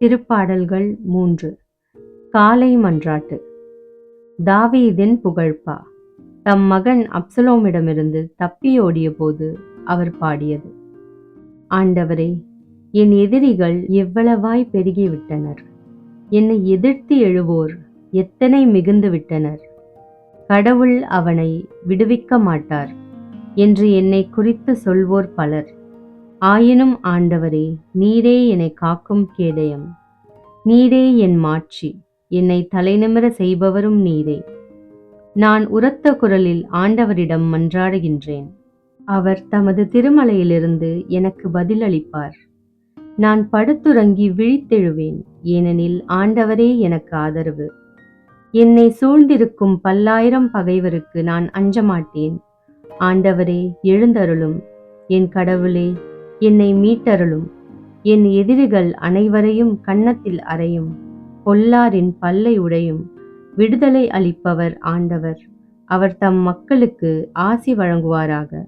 திருப்பாடல்கள் மூன்று. காலை மன்றாட்டு. தாவீதின் புகழ்பா தம் மகன் அப்சலோமிடமிருந்து தப்பியோடிய போது அவர் பாடியது. ஆண்டவரே என் எதிரிகள் எவ்வளவாய் பெருகிவிட்டனர். என்னை எதிர்த்து எழுவோர் எத்தனை மிகுந்து விட்டனர். கடவுள் அவனை விடுவிக்க மாட்டார் என்று என்னை குறித்து சொல்வோர் பலர். ஆயினும் ஆண்டவரே நீரே என்னை காக்கும் கேடயம். நீரே என் மாட்சி என்னை தலைநிமிர செய்பவரும் நீரே. நான் உரத்த குரலில் ஆண்டவரிடம் மன்றாடுகின்றேன். அவர் தமது திருமலையிலிருந்து எனக்கு பதிலளிப்பார். நான் படுத்துறங்கி விழித்தெழுவேன் ஏனெனில் ஆண்டவரே எனக்கு ஆதரவு. என்னை சூழ்ந்திருக்கும் பல்லாயிரம் பகைவருக்கு நான் அஞ்ச மாட்டேன் ஆண்டவரே எழுந்தருளும். என் கடவுளே என்னை மீட்டருளும். என் எதிரிகள் அனைவரையும் கன்னத்தில் அறையும். பொல்லாரின் பல்லை உடையும். விடுதலை அளிப்பவர் ஆண்டவர். அவர் தம் மக்களுக்கு ஆசி வழங்குவாராக.